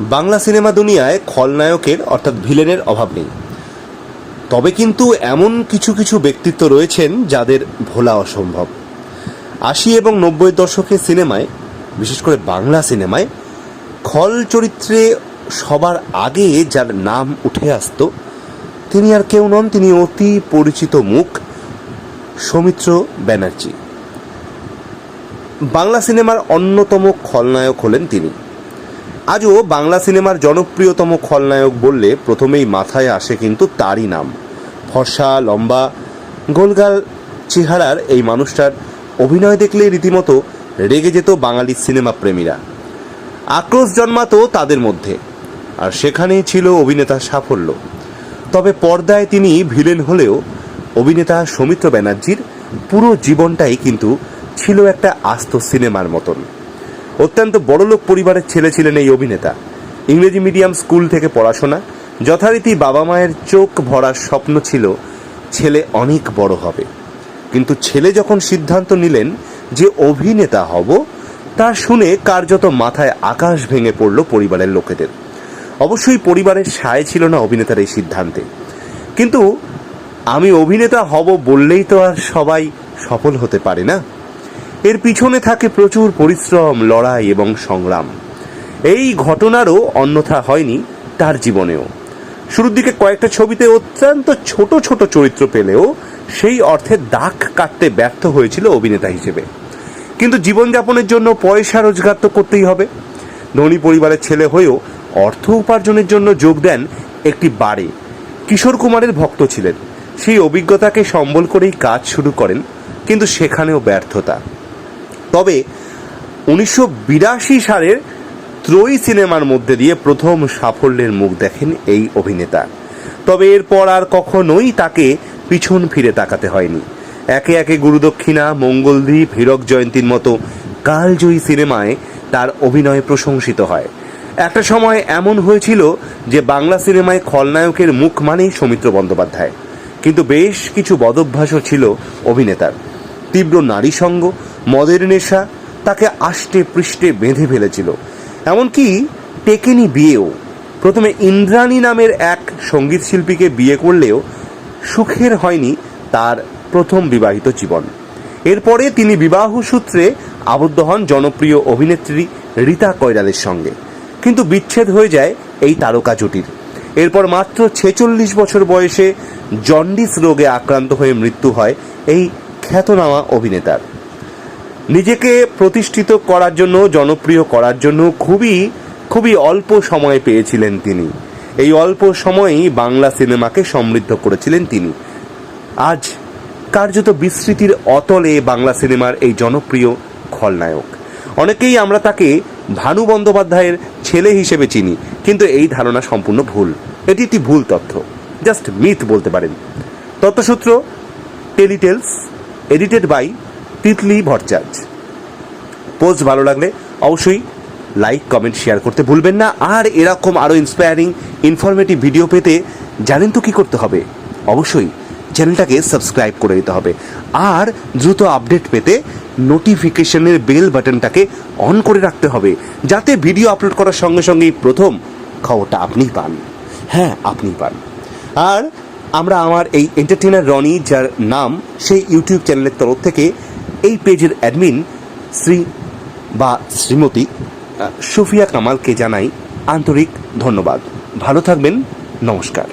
Bangla cinema দুনিয়ায় খলনায়কের, অর্থাৎ ভিলেনের অভাব নেই। তবে কিন্তু এমন কিছু কিছু ব্যক্তিত্ব রয়েছেন যাদের ভোলা অসম্ভব। আশি এবং নব্বই দশকের সিনেমায়, বিশেষ করে বাংলা সিনেমায়, খল চরিত্রে সবার আগে যার নাম উঠে আসতো, তিনি আর কেউ নন, তিনি অতি পরিচিত মুখ, সৌমিত্র ব্যানার্জি। বাংলা সিনেমার অন্যতম খলনায়ক হলেন তিনি। আজও বাংলা সিনেমার জনপ্রিয়তম খলনায়ক বললে প্রথমেই মাথায় আসে কিন্তু তারই নাম। ফর্সা, লম্বা, গোলগাল চেহারার এই মানুষটার অভিনয় দেখলে রীতিমতো রেগে যেত বাঙালি সিনেমা প্রেমীরা। আক্রোশ জন্মাতো তাদের মধ্যে, আর সেখানেই ছিল অভিনেতার সাফল্য। তবে পর্দায় তিনি ভিলেন হলেও অভিনেতা সৌমিত্র ব্যানার্জির পুরো জীবনটাই কিন্তু ছিল একটা আস্ত সিনেমার মতন। অত্যন্ত বড়লোক পরিবারের ছেলে ছিলেন এই অভিনেতা। ইংরেজি মিডিয়াম স্কুল থেকে পড়াশোনা। যথারীতি বাবা মায়ের চোখ ভরার স্বপ্ন ছিল, ছেলে অনেক বড় হবে। কিন্তু ছেলে যখন সিদ্ধান্ত নিলেন যে অভিনেতা হব, তা শুনে কার্যত মাথায় আকাশ ভেঙে পড়ল পরিবারের লোকেদের। অবশ্যই পরিবারের সায় ছিল না অভিনেতার এই সিদ্ধান্তে। কিন্তু আমি অভিনেতা হব বললেই তো আর সবাই সফল হতে পারে না। এর পিছনে থাকে প্রচুর পরিশ্রম, লড়াই এবং সংগ্রাম। এই ঘটনারও অন্যথা হয়নি তার জীবনেও। শুরুর দিকে কয়েকটা ছবিতে অত্যন্ত ছোট ছোট চরিত্র পেলেও সেই অর্থে দাগ কাটতে ব্যর্থ হয়েছিল অভিনেতা হিসেবে। কিন্তু জীবনযাপনের জন্য পয়সা রোজগার তো করতেই হবে। ধনী পরিবারের ছেলে হয়েও অর্থ উপার্জনের জন্য যোগ দেন একটি বারে কিশোর কুমারের ভক্ত ছিলেন। সেই অভিজ্ঞতাকে সম্বল করেই কাজ শুরু করেন, কিন্তু সেখানেও ব্যর্থতা। তবে উনিশশো বিরাশি সালের ত্রয়ী সিনেমার মধ্যে দিয়ে প্রথম সাফল্যের মুখ দেখেন এই অভিনেতা। তবে এরপর আর কখনোই তাকে পিছন ফিরে তাকাতে হয়নি। একে একে গুরুদক্ষিণা, মঙ্গলদ্বীপ, হীরক জয়ন্তীর মতো কালজয়ী সিনেমায় তার অভিনয় প্রশংসিত হয়। একটা সময় এমন হয়েছিল যে বাংলা সিনেমায় খলনায়কের মুখ মানেই সৌমিত্র বন্দ্যোপাধ্যায়। কিন্তু বেশ কিছু বদভ্যাসও ছিল অভিনেতার। তীব্র নারী সঙ্গ মদের নেশা তাকে আষ্টে পৃষ্ঠে বেঁধে ফেলেছিল। এমনকি টেকেনি বিয়েও। প্রথমে ইন্দ্রাণী নামের এক সংগীত শিল্পীকে বিয়ে করলেও সুখের হয়নি তার প্রথম বিবাহিত জীবন। এরপরে তিনি বিবাহ সূত্রে আবদ্ধ হন জনপ্রিয় অভিনেত্রী রীতা কৈরালের সঙ্গে। কিন্তু বিচ্ছেদ হয়ে যায় এই তারকা জুটির। এরপর মাত্র ছেচল্লিশ বছর বয়সে জন্ডিস রোগে আক্রান্ত হয়ে মৃত্যু হয় এই খ্যাতনামা অভিনেতার। নিজেকে প্রতিষ্ঠিত করার জন্য, জনপ্রিয় করার জন্য খুবই খুবই অল্প সময় পেয়েছিলেন তিনি। এই অল্প সময়েই বাংলা সিনেমাকে সমৃদ্ধ করেছিলেন তিনি। আজ কার্যত বিস্মৃতির অতলে বাংলা সিনেমার এই জনপ্রিয় খলনায়ক। অনেকেই আমরা তাকে ভানু বন্দ্যোপাধ্যায়ের ছেলে হিসেবে চিনি, কিন্তু এই ধারণা সম্পূর্ণ ভুল। এটি একটি ভুল তথ্য। জাস্ট মিথ বলতে পারেন। তথ্যসূত্র, টেলিটেলস, edited by Titli Bhattacharya post ভালো লাগলে অবশ্যই লাইক কমেন্ট শেয়ার করতে ভুলবেন না। আর এরকম আরও ইন্সপায়ারিং ইনফরমেটিভ ভিডিও পেতে জানেন তো কী করতে হবে? অবশ্যই চ্যানেলটাকে সাবস্ক্রাইব করে দিতে হবে। আর দ্রুত আপডেট পেতে নোটিফিকেশনের বেল বাটনটাকে অন করে রাখতে হবে। যাতে ভিডিও আপলোড করার সঙ্গে সঙ্গেই প্রথম খবরটা আপনিই পান। হ্যাঁ আপনিই পান। আর আমরা আমার এই এন্টারটেনার রনি, যার নাম সেই ইউটিউব চ্যানেলের তরফ থেকে এই পেজের অ্যাডমিন শ্রী বা শ্রীমতী সুফিয়া কামালকে জানাই আন্তরিক ধন্যবাদ। ভালো থাকবেন নমস্কার।